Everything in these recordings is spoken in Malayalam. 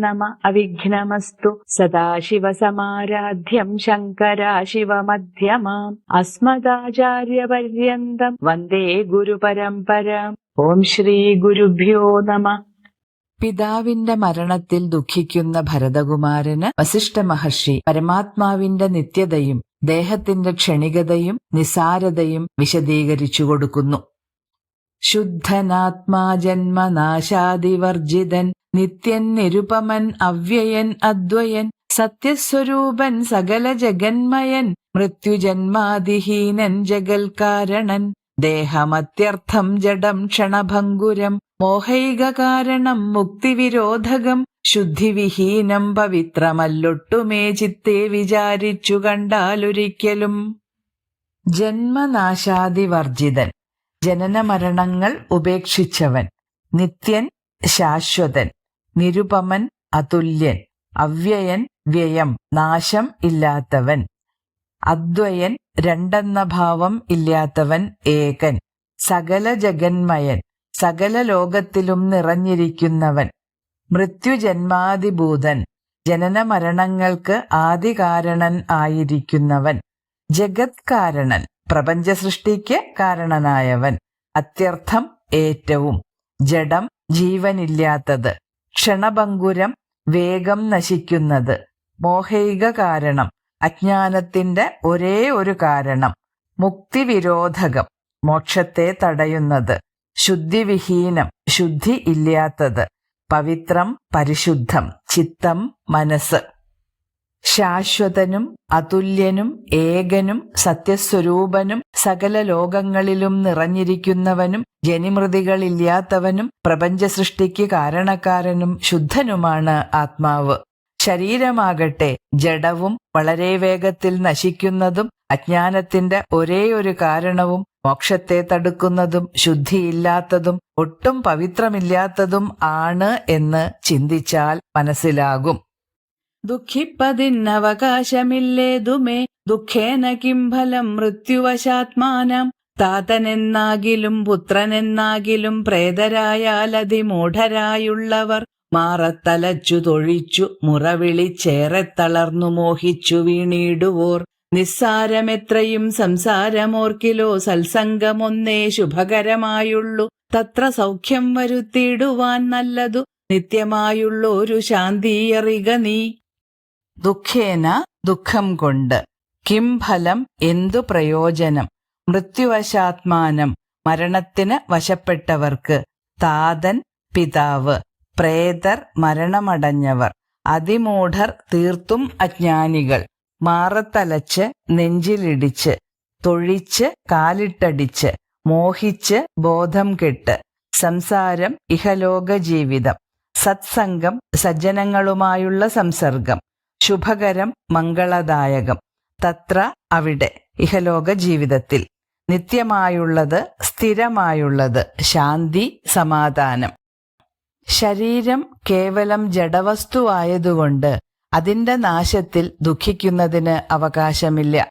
നമ അവിഘ്നമസ്തു സദാശിവസമാരാധ്യം ശങ്കരാശിവമധ്യമാം അസ്മദാചാര്യപര്യന്തം വന്ദേ ഗുരുപരമ്പരാം ഓം ശ്രീ ഗുരുഭ്യോ നമ പിതാവിന്റെ മരണത്തിൽ ദുഃഖിക്കുന്ന ഭരതകുമാരന് വസിഷ്ഠ മഹർഷി പരമാത്മാവിന്റെ നിത്യതയും ദേഹത്തിന്റെ ക്ഷണികതയും നിസാരതയും വിശദീകരിച്ചു കൊടുക്കുന്നു ശുദ്ധനാത്മാ ജന്മനാശാദിവർജിതൻ നിത്യൻ നിരുപമൻ അവ്യയൻ അദ്വയൻ സത്യസ്വരൂപൻ സകല ജഗന്മയൻ മൃത്യുജന്മാതിഹീനൻ ജഗൽകാരണൻ ദേഹമത്യർത്ഥം ജഡം ക്ഷണഭംഗുരം മോഹൈക കാരണം മുക്തിവിരോധകം ശുദ്ധിവിഹീനം പവിത്രമല്ലൊട്ടുമേ ചിത്തെ വിചാരിച്ചു കണ്ടാലൊരിക്കലും. ജന്മനാശാദിവർജിതൻ ജനനമരണങ്ങൾ ഉപേക്ഷിച്ചവൻ നിത്യൻ ശാശ്വതൻ നിരുപമൻ അതുല്യൻ അവ്യയൻ വ്യയം നാശം ഇല്ലാത്തവൻ അദ്വയൻ രണ്ടെന്ന ഭാവം ഇല്ലാത്തവൻ ഏകൻ സകല ജഗന്മയൻ സകല ലോകത്തിലും നിറഞ്ഞിരിക്കുന്നവൻ മൃത്യുജന്മാതിഭൂതൻ ജനനമരണങ്ങൾക്ക് ആദികാരണൻ ആയിരിക്കുന്നവൻ ജഗത് കാരണൻ പ്രപഞ്ച സൃഷ്ടിക്ക് കാരണനായവൻ. അത്യർത്ഥം ഏറ്റവും. ജഡം ജീവനില്ലാത്തത്. ക്ഷണഭങ്കുരം വേഗം നശിക്കുന്നത്. മോഹൈക കാരണം. അജ്ഞാനത്തിന്റെ ഒരേ ഒരു കാരണം. മുക്തിവിരോധകം. മോക്ഷത്തെ തടയുന്നത്. ശുദ്ധിവിഹീനം. ശുദ്ധി ഇല്ലാത്തത്. പവിത്രം പരിശുദ്ധം. ചിത്തം മനസ്സ്. ശാശ്വതനും അതുല്യനും ഏകനും സത്യസ്വരൂപനും സകല ലോകങ്ങളിലും നിറഞ്ഞിരിക്കുന്നവനും ജനിമൃതികളില്ലാത്തവനും പ്രപഞ്ചസൃഷ്ടിക്ക് കാരണക്കാരനും ശുദ്ധനുമാണ് ആത്മാവ്. ശരീരമാകട്ടെ ജഡവും വളരെ വേഗത്തിൽ നശിക്കുന്നതും അജ്ഞാനത്തിന്റെ ഒരേ ഒരു കാരണവും മോക്ഷത്തെ തടുക്കുന്നതും ശുദ്ധിയില്ലാത്തതും ഒട്ടും പവിത്രമില്ലാത്തതും ആണ് എന്ന് ചിന്തിച്ചാൽ മനസ്സിലാകും. ദുഃഖിപ്പതിനവകാശമില്ലേതുമേ ദുഃഖേന കിംഫലം മൃത്യുവശാത്മാനം? താതനെന്നാകിലും പുത്രനെന്നാകിലും പ്രേതരായാലതിമൂഢരായുള്ളവർ മാറത്തലച്ചു തൊഴിച്ചു മുറവിളിച്ചേറെ തളർന്നു മോഹിച്ചു വീണിടുവോർ. നിസ്സാരമെത്രയും സംസാരമോർക്കിലോ സത്സംഗമൊന്നേ ശുഭകരമായുള്ളു. തത്ര സൗഖ്യം വരുത്തിയിടുവാൻ നല്ലതു. നിത്യമായുള്ളൊരു ശാന്തിയറിക നീ. ദുഃഖേന ദുഃഖം കൊണ്ട്. കിം ഫലം എന്തു പ്രയോജനം? മൃത്യുവശാത്മാനം മരണത്തിന് വശപ്പെട്ടവർക്ക്. താതൻ പിതാവ് പ്രേതർ മരണമടഞ്ഞവർ. അതിമൂഢർ തീർത്തും അജ്ഞാനികൾ. മാറത്തലച്ച് നെഞ്ചിലിടിച്ച് തൊഴിച്ച് കാലിട്ടടിച്ച് മോഹിച്ച് ബോധം കെട്ട്. സംസാരം ഇഹലോക ജീവിതം സത്സംഗം സജ്ജനങ്ങളുമായുള്ള സംസർഗം. ശുഭകരം മംഗളദായകം. തത്ര അവിടെ ഇഹലോക ജീവിതത്തിൽ നിത്യമായുള്ളത് സ്ഥിരമായുള്ളത് ശാന്തി സമാധാനം. ശരീരം കേവലം ജഡവസ്തുവായതുകൊണ്ട് അതിന്റെ നാശത്തിൽ ദുഃഖിക്കുന്നതിന് അവകാശമില്ല.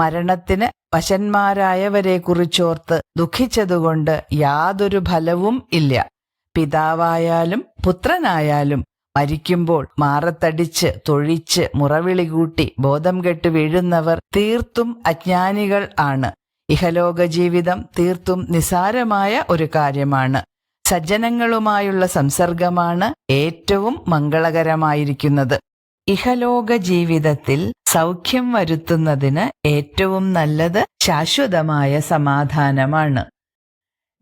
മരണത്തിന് വശന്മാരായവരെ കുറിച്ചോർത്ത് ദുഃഖിച്ചതുകൊണ്ട് യാതൊരു ഫലവും ഇല്ല. പിതാവായാലും പുത്രനായാലും മരിക്കുമ്പോൾ മാറത്തടിച്ച് തൊഴിച്ച് മുറവിളി കൂട്ടി ബോധം കെട്ട് വീഴുന്നവർ തീർത്തും അജ്ഞാനികൾ ആണ്. ഇഹലോക ജീവിതം തീർത്തും നിസാരമായ ഒരു കാര്യമാണ്. സജ്ജനങ്ങളുമായുള്ള സംസർഗമാണ് ഏറ്റവും മംഗളകരമായിരിക്കുന്നത്. ഇഹലോക ജീവിതത്തിൽ സൗഖ്യം വരുത്തുന്നതിന് ഏറ്റവും നല്ലത് ശാശ്വതമായ സമാധാനമാണ്.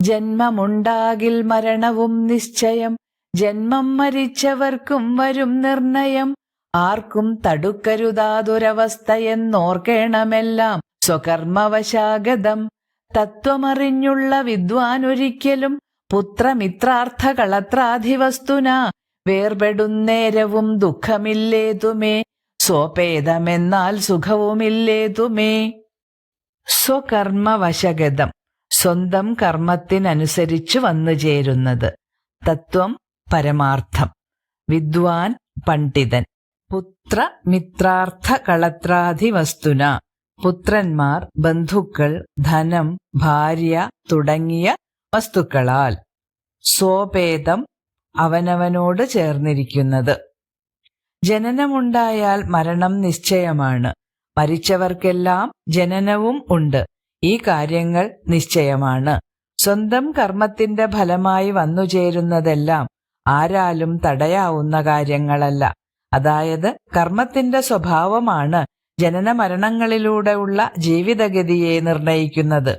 ജന്മമുണ്ടാകിൽ മരണവും നിശ്ചയം ജന്മം മരിച്ചവർക്കും വരും നിർണയം. ആർക്കും തടുക്കരുതാതൊരവസ്ഥയെന്നോർക്കേണമെല്ലാം സ്വകർമ്മവശാഗതം. തത്വമറിഞ്ഞുള്ള വിദ്വാനൊരിക്കലും പുത്രമിത്രാർത്ഥ കളത്രാധിവസ്തുന വേർപെടുന്നേരവും ദുഃഖമില്ലേതുമേ. സ്വപേതമെന്നാൽ സുഖവുമില്ലേതുമേ. സ്വകർമ്മവശഗതം. സ്വന്തം കർമ്മത്തിനനുസരിച്ചു വന്നു ചേരുന്നത് തത്വം പരമാർത്ഥം. വിദ്വാൻ പണ്ഡിതൻ. പുത്ര മിത്രാർത്ഥ കളത്രാധി വസ്തുന പുത്രന്മാർ ബന്ധുക്കൾ ധനം ഭാര്യ തുടങ്ങിയ വസ്തുക്കളാൽ. സ്വഭേദം അവനവനോട് ചേർന്നിരിക്കുന്നത്. ജനനമുണ്ടായാൽ മരണം നിശ്ചയമാണ്. മരിച്ചവർക്കെല്ലാം ജനനവും ഉണ്ട്. ഈ കാര്യങ്ങൾ നിശ്ചയമാണ്. സ്വന്തം കർമ്മത്തിന്റെ ഫലമായി വന്നുചേരുന്നതെല്ലാം ആരാലും തടയാവുന്ന കാര്യങ്ങളല്ല. അതായത് കർമ്മത്തിന്റെ സ്വഭാവമാണ് ജനന മരണങ്ങളിലൂടെയുള്ള ജീവിതഗതിയെ നിർണയിക്കുന്നത്.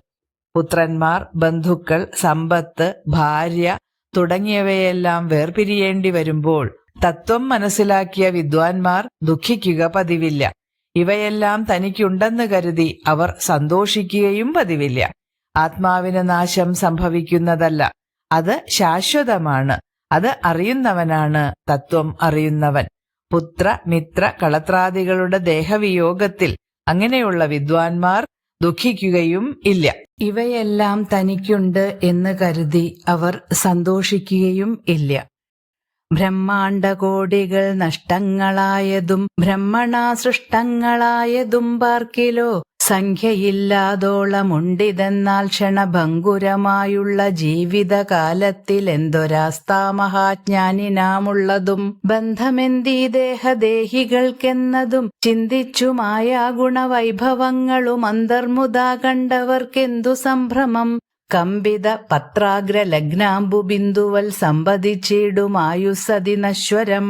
പുത്രന്മാർ ബന്ധുക്കൾ സമ്പത്ത് ഭാര്യ തുടങ്ങിയവയെല്ലാം വേർപിരിയേണ്ടി വരുമ്പോൾ തത്വം മനസ്സിലാക്കിയ വിദ്വാൻമാർ ദുഃഖിക്കുക പതിവില്ല. ഇവയെല്ലാം തനിക്കുണ്ടെന്ന് കരുതി അവർ സന്തോഷിക്കുകയും പതിവില്ല. ആത്മാവിന് നാശം സംഭവിക്കുന്നതല്ല. അത് ശാശ്വതമാണ്. അത് അറിയുന്നവനാണ് തത്വം അറിയുന്നവൻ. പുത്ര മിത്ര കളത്രാദികളുടെ ദേഹവിയോഗത്തിൽ അങ്ങനെയുള്ള വിദ്വാൻമാർ ദുഃഖിക്കുകയും ഇല്ല. ഇവയെല്ലാം തനിക്കുണ്ട് എന്ന് കരുതി അവർ സന്തോഷിക്കുകയും ഇല്ല. ബ്രഹ്മാണ്ടകോടികൾ നഷ്ടങ്ങളായതും ബ്രഹ്മണാസൃഷ്ടങ്ങളായതും പാർക്കിലോ സംഖ്യയില്ലാതോളമുണ്ടിതെന്നാൽ ക്ഷണഭങ്കുരമായുള്ള ജീവിതകാലത്തിൽ എന്തൊരാസ്ഥാമഹാജ്ഞാനിനാമുള്ളതും ബന്ധമെന്തീ ദേഹദേഹികൾക്കെന്നതും ചിന്തിച്ചുമായ ഗുണവൈഭവങ്ങളും അന്തർമുദാ കണ്ടവർക്കെന്തു സംഭ്രമം? കമ്പിത പത്രാഗ്ര ലഗ്നാംബുബിന്ദുവൽ സമ്പതിച്ചിടുമായുസതി നശ്വരം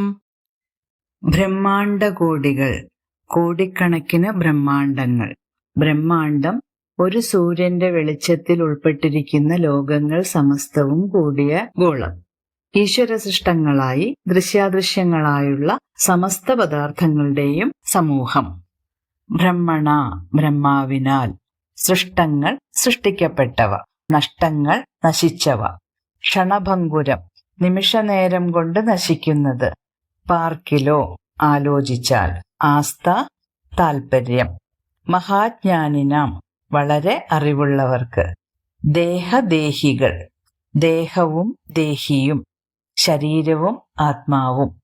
ബ്രഹ്മാണ്ടകോടികൾ കോടിക്കണക്കിന് ബ്രഹ്മാണ്ടങ്ങൾ ബ്രഹ്മാണ്ടം ഒരു സൂര്യന്റെ വെളിച്ചത്തിൽ ഉൾപ്പെട്ടിരിക്കുന്ന ലോകങ്ങൾ സമസ്തവും കൂടിയ ഗോളം. ഈശ്വര സൃഷ്ടങ്ങളായി ദൃശ്യാദൃശ്യങ്ങളായുള്ള സമസ്ത പദാർത്ഥങ്ങളുടെയും സമൂഹം. ബ്രഹ്മണ ബ്രഹ്മാവിനാൽ സൃഷ്ടങ്ങൾ സൃഷ്ടിക്കപ്പെട്ടവ നഷ്ടങ്ങൾ നശിച്ചവ. ക്ഷണഭങ്കുരം നിമിഷനേരം കൊണ്ട് നശിക്കുന്നത്. പാർക്കിലോ ആലോചിച്ചാൽ ആസ്ഥ താൽപര്യം. മഹാജ്ഞാനിനാം വളരെ അറിവുള്ളവർക്ക്. ദേഹദേഹികൾ. ദേഹവും ദേഹിയും. ശരീരവും ആത്മാവും.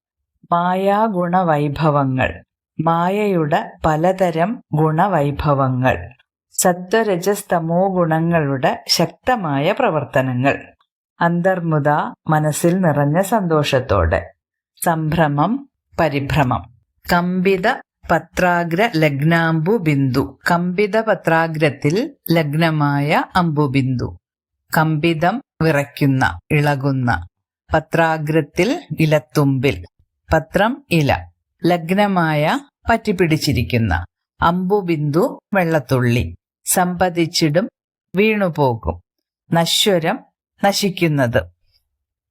മായാഗുണവൈഭവങ്ങൾ. മായയുടെ പലതരം ഗുണവൈഭവങ്ങൾ. സത്വരജസ്തമോ ഗുണങ്ങളുടെ ശക്തമായ പ്രവർത്തനങ്ങൾ. അന്തർമുത മനസ്സിൽ നിറഞ്ഞ സന്തോഷത്തോടെ. സംഭ്രമം പരിഭ്രമം. കമ്പിത പത്രാഗ്ര ലഗ്നാംബു ബിന്ദു. കമ്പിത പത്രാഗ്രത്തിൽ ലഗ്നമായ അംബുബിന്ദു കമ്പിതം വിറയ്ക്കുന്ന ഇളകുന്ന. പത്രാഗ്രത്തിൽ ഇലത്തുമ്പിൽ. പത്രം ഇല. ലഗ്നമായ പറ്റിപ്പിടിച്ചിരിക്കുന്ന അംബുബിന്ദു വെള്ളത്തുള്ളി. സമ്പതിച്ചിടും വീണുപോകും നശ്വരം നശിക്കുന്നത്.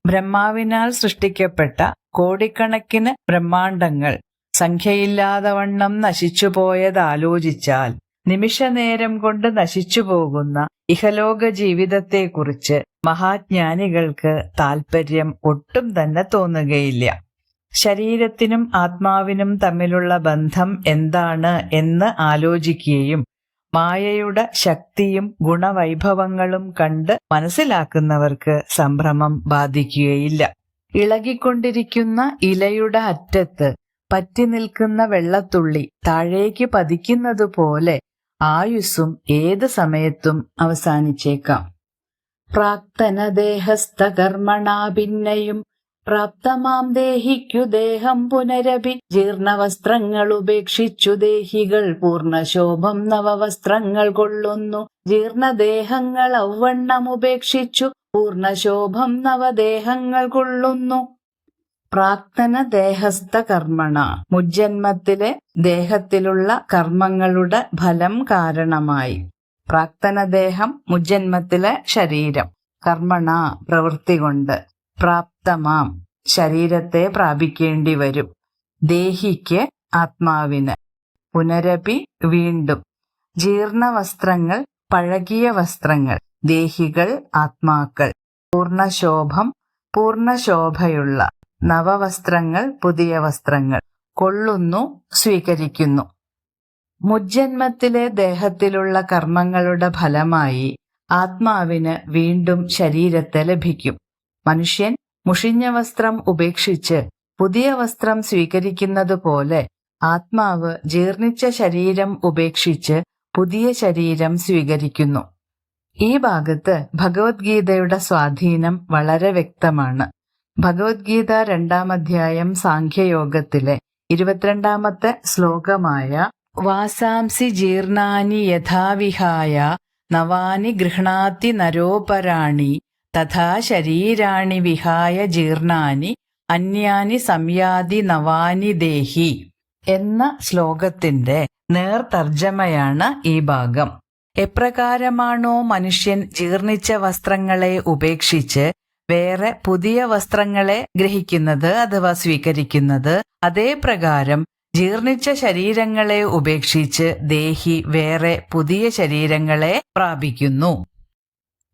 ബ്രഹ്മാവിനാൽ സൃഷ്ടിക്കപ്പെട്ട കോടിക്കണക്കിന് ബ്രഹ്മാണ്ടങ്ങൾ സംഖ്യയില്ലാതെ വണ്ണം നശിച്ചുപോയതാലോചിച്ചാൽ നിമിഷനേരം കൊണ്ട് നശിച്ചു പോകുന്ന ഇഹലോക ജീവിതത്തെക്കുറിച്ച് മഹാജ്ഞാനികൾക്ക് താൽപ്പര്യം ഒട്ടും തന്നെ തോന്നുകയില്ല. ശരീരത്തിനും ആത്മാവിനും തമ്മിലുള്ള ബന്ധം എന്താണ് എന്ന് ആലോചിക്കുകയും മായയുടെ ശക്തിയും ഗുണവൈഭവങ്ങളും കണ്ട് മനസ്സിലാക്കുന്നവർക്ക് സംഭ്രമം ബാധിക്കുകയില്ല. ഇളകിക്കൊണ്ടിരിക്കുന്ന ഇലയുടെ അറ്റത്ത് പറ്റി നിൽക്കുന്ന വെള്ളത്തുള്ളി താഴേക്ക് പതിക്കുന്നത് പോലെ ആയുസ്സും ഏത് സമയത്തും അവസാനിച്ചേക്കാം. പ്രാക്തന ദേഹസ്ഥകർമ്മണാ ഭിന്നയും പ്രാപ്തമാം ദേഹിക്കു ദേഹം പുനരപി ജീർണവസ്ത്രങ്ങൾ ഉപേക്ഷിച്ചു ദേഹികൾ പൂർണശോഭം നവവസ്ത്രങ്ങൾ കൊള്ളുന്നു. ജീർണദേഹങ്ങൾ ഔവണ്ണം ഉപേക്ഷിച്ചു പൂർണശോഭം നവദേഹങ്ങൾ കൊള്ളുന്നു. പ്രാക്തന ദേഹസ്ഥ കർമ്മണ മുജ്ജന്മത്തിലെ ദേഹത്തിലുള്ള കർമ്മങ്ങളുടെ ഫലം കാരണമായി. പ്രാക്തന ദേഹം മുജ്ജന്മത്തിലെ ശരീരം. കർമ്മണ പ്രവൃത്തി കൊണ്ട് പ്രാപ്തമാം. ശരീരത്തെ പ്രാപിക്കേണ്ടി വരും. ദേഹിക്ക് ആത്മാവിന്. പുനരപി വീണ്ടും. ജീർണ വസ്ത്രങ്ങൾ പഴകിയ വസ്ത്രങ്ങൾ. ദേഹികൾ ആത്മാക്കൾ. പൂർണശോഭം പൂർണശോഭയുള്ള നവവസ്ത്രങ്ങൾ പുതിയ വസ്ത്രങ്ങൾ കൊള്ളുന്നു സ്വീകരിക്കുന്നു. മുജ്ജന്മത്തിലെ ദേഹത്തിലുള്ള കർമ്മങ്ങളുടെ ഫലമായി ആത്മാവിന് വീണ്ടും ശരീരത്തെ ലഭിക്കും. മനുഷ്യൻ മുഷിഞ്ഞ വസ്ത്രം ഉപേക്ഷിച്ച് പുതിയ വസ്ത്രം സ്വീകരിക്കുന്നത് പോലെ ആത്മാവ് ജീർണിച്ച ശരീരം ഉപേക്ഷിച്ച് പുതിയ ശരീരം സ്വീകരിക്കുന്നു. ഈ ഭാഗത്ത് ഭഗവത്ഗീതയുടെ സ്വാധീനം വളരെ വ്യക്തമാണ്. ഭഗവത്ഗീത രണ്ടാം അധ്യായം സാഖ്യയോഗത്തിലെ ഇരുപത്തിരണ്ടാമത്തെ ശ്ലോകമായ വാസാംസി ജീർണാനി യഥാവിഹായ നവാനി ഗൃഹണാത്തി നരോപരാണി തഥാ ശരീരാണി വിഹായ ജീർണാനി അന്യാനി സംയാതി നവാനി ദേഹി എന്ന ശ്ലോകത്തിന്റെ നേർതർജമയാണ് ഈ ഭാഗം. എപ്രകാരമാണോ മനുഷ്യൻ ജീർണിച്ച വസ്ത്രങ്ങളെ ഉപേക്ഷിച്ച് വേറെ പുതിയ വസ്ത്രങ്ങളെ ഗ്രഹിക്കുന്നത് അഥവാ സ്വീകരിക്കുന്നത്. അതേ പ്രകാരം ജീർണിച്ച ശരീരങ്ങളെ ഉപേക്ഷിച്ച് ദേഹി വേറെ പുതിയ ശരീരങ്ങളെ പ്രാപിക്കുന്നു.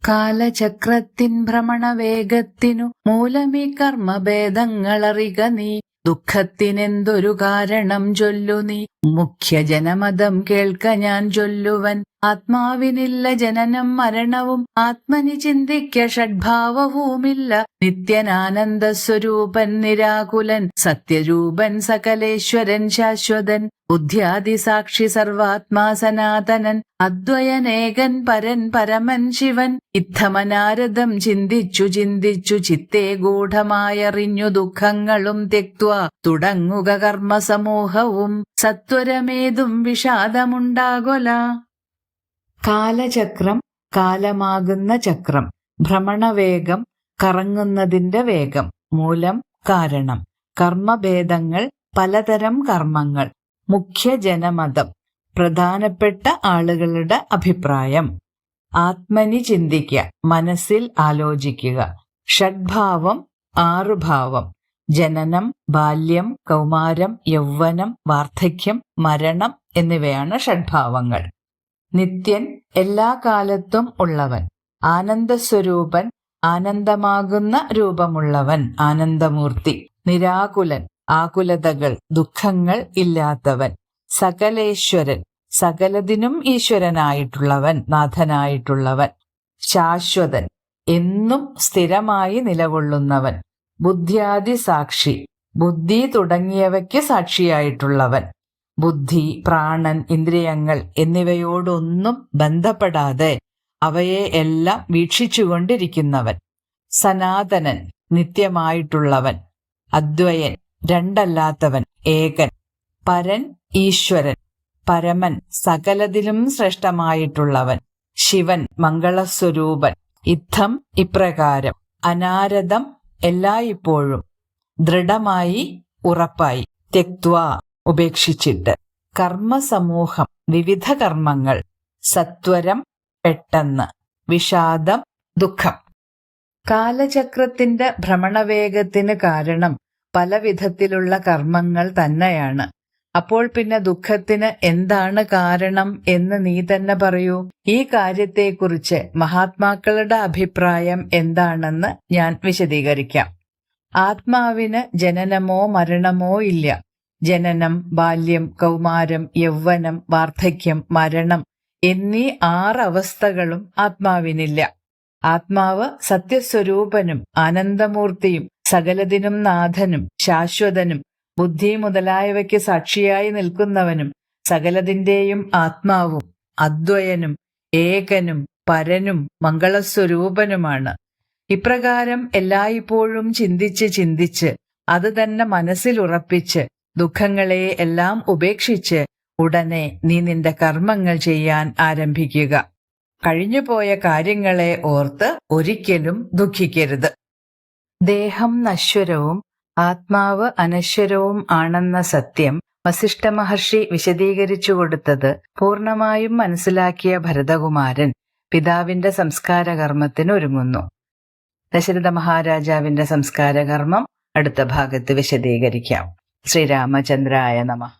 കാലചക്രത്തിൻ ഭ്രമണവേഗത്തിനു മൂലമീ കർമ്മഭേദങ്ങളറിക നീ. ദുഃഖത്തിനെന്തൊരു കാരണം ചൊല്ലു നീ? മുഖ്യ ജനമതം കേൾക്ക ഞാൻ ചൊല്ലുവൻ. ആത്മാവിനില്ല ജനനം മരണവും. ആത്മനി ചിന്തിക്ക ഷഡ്ഭാവവുമില്ല. നിത്യനാനന്ദ സ്വരൂപൻ നിരാകുലൻ. സത്യരൂപൻ സകലേശ്വരൻ ശാശ്വതൻ. ബുദ്ധ്യാദി സാക്ഷി സർവാത്മാ സനാതനൻ. അദ്വയനേകൻ പരൻ പരമൻ ശിവൻ. ഇത്തമനാരദം ചിന്തിച്ചു ചിന്തിച്ചു ചിത്തേ ഗൂഢമായറിഞ്ഞു ദുഃഖങ്ങളും തെക്വ തുടങ്ങുക കർമ്മസമൂഹവും. സത്വരമേതും വിഷാദമുണ്ടാകൊല. കാലചക്രം കാലമാകുന്ന ചക്രം. ഭ്രമണവേഗം കറങ്ങുന്നതിന്റെ വേഗം. മൂലം കാരണം. കർമ്മഭേദങ്ങൾ പലതരം കർമ്മങ്ങൾ. മുഖ്യ ജനമതം പ്രധാനപ്പെട്ട ആളുകളുടെ അഭിപ്രായം. ആത്മനി ചിന്തിക്കുക. മനസ്സിൽ ആലോചിക്കുക. ഷഡ്ഭാവം ആറുഭാവം. ജനനം ബാല്യം കൗമാരം യൗവനം വാർദ്ധക്യം മരണം എന്നിവയാണ് ഷഡ്ഭാവങ്ങൾ. നിത്യൻ എല്ലാ കാലത്തും ഉള്ളവൻ. ആനന്ദസ്വരൂപൻ ആനന്ദമാകുന്ന രൂപമുള്ളവൻ ആനന്ദമൂർത്തി നിരാകുലൻ ആകുലതകൾ ദുഃഖങ്ങൾ ഇല്ലാത്തവൻ സകലേശ്വരൻ സകലതിനും ഈശ്വരനായിട്ടുള്ളവൻ നാഥനായിട്ടുള്ളവൻ ശാശ്വതൻ എന്നും സ്ഥിരമായി നിലകൊള്ളുന്നവൻ. ബുദ്ധ്യാദി സാക്ഷി. ബുദ്ധി തുടങ്ങിയവയ്ക്ക് സാക്ഷിയായിട്ടുള്ളവൻ. ബുദ്ധി പ്രാണൻ ഇന്ദ്രിയങ്ങൾ എന്നിവയോടൊന്നും ബന്ധപ്പെടാതെ അവയെ എല്ലാം വീക്ഷിച്ചുകൊണ്ടിരിക്കുന്നവൻ. സനാതനൻ നിത്യമായിട്ടുള്ളവൻ. അദ്വയൻ രണ്ടല്ലാത്തവൻ. ഏകൻ പരൻ ഈശ്വരൻ. പരമൻ സകലതിലും ശ്രേഷ്ഠമായിട്ടുള്ളവൻ. ശിവൻ മംഗളസ്വരൂപൻ. ഇത്തം ഇപ്രകാരം. അനാരദം എല്ലായ്പ്പോഴും ദൃഢമായി ഉറപ്പായി തെക്വ ഉപേക്ഷിച്ചിട്ട്. കർമ്മസമൂഹം വിവിധ കർമ്മങ്ങൾ സത്വരം പെട്ടെന്ന് വിഷാദം ദുഃഖം. കാലചക്രത്തിന്റെ ഭ്രമണവേഗത്തിന് കാരണം പല വിധത്തിലുള്ള കർമ്മങ്ങൾ തന്നെയാണ്. അപ്പോൾ പിന്നെ ദുഃഖത്തിന് എന്താണ് കാരണം എന്ന് നീ തന്നെ പറയൂ. ഈ കാര്യത്തെക്കുറിച്ച് മഹാത്മാക്കളുടെ അഭിപ്രായം എന്താണെന്ന് ഞാൻ വിശദീകരിക്കാം. ആത്മാവിന് ജനനമോ മരണമോ ഇല്ല. ജനനം ബാല്യം കൗമാരം യൗവനം വാർദ്ധക്യം മരണം എന്നീ ആറ് ആറവസ്ഥകളും ആത്മാവിനില്ല. ആത്മാവ് സത്യസ്വരൂപനും ആനന്ദമൂർത്തിയും സകലതിനും നാഥനും ശാശ്വതനും ബുദ്ധി മുതലായവയ്ക്ക് സാക്ഷിയായി നിൽക്കുന്നവനും സകലതിന്റെയും ആത്മാവും അദ്വയനും ഏകനും പരനും മംഗളസ്വരൂപനുമാണ്. ഇപ്രകാരം എല്ലായ്പ്പോഴും ചിന്തിച്ച് ചിന്തിച്ച് അത് തന്നെ മനസ്സിൽ ഉറപ്പിച്ച് ദുഃഖങ്ങളെ എല്ലാം ഉപേക്ഷിച്ച് ഉടനെ നീ നിന്റെ കർമ്മങ്ങൾ ചെയ്യാൻ ആരംഭിക്കുക. കഴിഞ്ഞുപോയ കാര്യങ്ങളെ ഓർത്ത് ഒരിക്കലും ദുഃഖിക്കരുത്. ദേഹം നശ്വരവും ആത്മാവ് അനശ്വരവും ആണെന്ന സത്യം വസിഷ്ഠ മഹർഷി വിശദീകരിച്ചു കൊടുത്തത് പൂർണമായും മനസ്സിലാക്കിയ ഭരതകുമാരൻ പിതാവിന്റെ സംസ്കാരകർമ്മത്തിന് ഒരുങ്ങുന്നു. ദശരഥ മഹാരാജാവിന്റെ സംസ്കാരകർമ്മം അടുത്ത ഭാഗത്ത് വിശദീകരിക്കാം. ശ്രീരാമചന്ദ്രായ നമ.